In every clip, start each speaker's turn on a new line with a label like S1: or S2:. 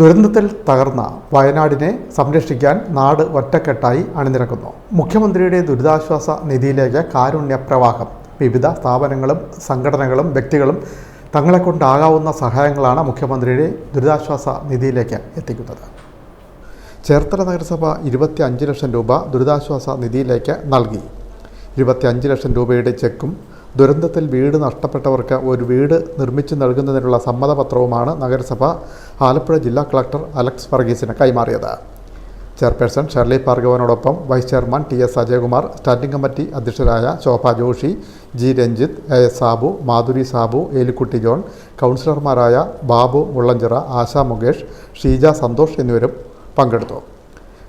S1: ദുരന്തത്തിൽ തകർന്ന വയനാടിനെ സംരക്ഷിക്കാൻ നാട് ഒറ്റക്കെട്ടായി അണിനിരക്കുന്നു. മുഖ്യമന്ത്രിയുടെ ദുരിതാശ്വാസ നിധിയിലേക്ക് കാരുണ്യ പ്രവാഹം. വിവിധ സ്ഥാപനങ്ങളും സംഘടനകളും വ്യക്തികളും തങ്ങളെ കൊണ്ടാകാവുന്ന സഹായങ്ങളാണ് മുഖ്യമന്ത്രിയുടെ ദുരിതാശ്വാസ നിധിയിലേക്ക് എത്തിക്കുന്നത്. ചേർത്തല നഗരസഭ ഇരുപത്തി അഞ്ച് ലക്ഷം രൂപ ദുരിതാശ്വാസ നിധിയിലേക്ക് നൽകി. ഇരുപത്തി അഞ്ച് ലക്ഷം രൂപയുടെ ചെക്കും ദുരന്തത്തിൽ വീട് നഷ്ടപ്പെട്ടവർക്ക് ഒരു വീട് നിർമ്മിച്ചു നൽകുന്നതിനുള്ള സമ്മതപത്രവുമാണ് നഗരസഭ ആലപ്പുഴ ജില്ലാ കളക്ടർ അലക്സ് വർഗീസിന് കൈമാറിയത്. Chairperson Shirley ഭാർഗവനോടൊപ്പം vice chairman T S Ajayakumar standing committee അധ്യക്ഷരായ Shobha Joshy G Ranjith A S Sabu Madhuri Sabu Elikutty John കൗൺസിലർമാരായ ബാബു മുള്ളഞ്ചിറ ആശാ മുകേഷ് ഷീജ സന്തോഷ് എന്നിവരും പങ്കെടുത്തു.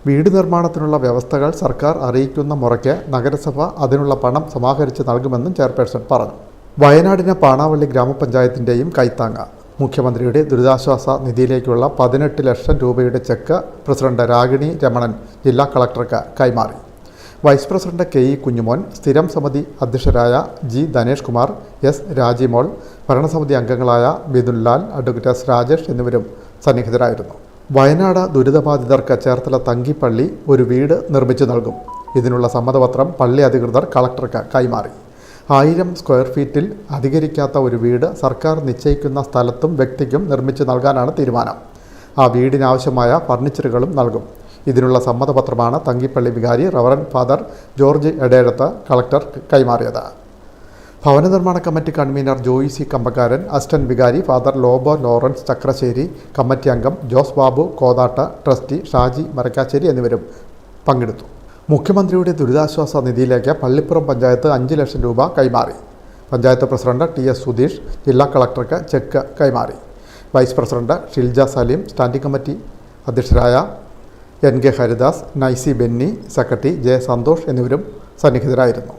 S1: വീട് നിർമ്മാണത്തിനുള്ള വ്യവസ്ഥകൾ സർക്കാർ അറിയിക്കുന്ന മുറയ്ക്ക് നഗരസഭ അതിനുള്ള പണം സമാഹരിച്ച് നൽകുമെന്നും ചെയർപേഴ്സൺ പറഞ്ഞു. വയനാടിന് പാണാവള്ളി ഗ്രാമപഞ്ചായത്തിന്റെയും കൈത്താങ്ങ. മുഖ്യമന്ത്രിയുടെ ദുരിതാശ്വാസ നിധിയിലേക്കുള്ള പതിനെട്ട് ലക്ഷം രൂപയുടെ ചെക്ക് പ്രസിഡന്റ് രാഗിണി രമണൻ ജില്ലാ കളക്ടർക്ക് കൈമാറി. Vice president K E Kunjumon സ്ഥിരം സമിതി അധ്യക്ഷരായ ജി ധനേഷ് കുമാർ എസ് രാജിമോൾ ഭരണസമിതി അംഗങ്ങളായ ബിദുൽ ലാൽ അഡ്വക്കേറ്റ് എസ് രാജേഷ് എന്നിവരും സന്നിഹിതരായിരുന്നു. വയനാട് ദുരിതബാധിതർക്ക് ചേർത്തല തങ്കിപ്പള്ളി ഒരു വീട് നിർമ്മിച്ചു നൽകും. ഇതിനുള്ള സമ്മതപത്രം പള്ളി അധികൃതർ കളക്ടർക്ക് കൈമാറി. ആയിരം സ്ക്വയർ ഫീറ്റിൽ അധികരിക്കാത്ത ഒരു വീട് സർക്കാർ നിശ്ചയിക്കുന്ന സ്ഥലത്തും വ്യക്തിക്കും നിർമ്മിച്ചു നൽകാനാണ് തീരുമാനം. ആ വീടിനാവശ്യമായ ഫർണിച്ചറുകളും നൽകും. ഇതിനുള്ള സമ്മതപത്രമാണ് തങ്കിപ്പള്ളി വികാരി reverend father George Edezhath collector കൈമാറിയത്. ഭവന നിർമ്മാണ committee convener Joy C Kambakkaran assistant വികാരി father Lobo Lawrence Chakrassery committee അംഗം ജോസ് ബാബു കോതാട്ട ട്രസ്റ്റി ഷാജി മരക്കാശ്ശേരി എന്നിവരും പങ്കെടുത്തു. മുഖ്യമന്ത്രിയുടെ ദുരിതാശ്വാസ നിധിയിലേക്ക് പള്ളിപ്പുറം പഞ്ചായത്ത് അഞ്ച് ലക്ഷം രൂപ കൈമാറി. Panchayat president T S Sudheesh ജില്ലാ കളക്ടർക്ക് ചെക്ക് കൈമാറി. Vice president Shilja Saleem standing committee അധ്യക്ഷരായ N K Haridas Nicy Benny secretary J Santhosh എന്നിവരും സന്നിഹിതരായിരുന്നു.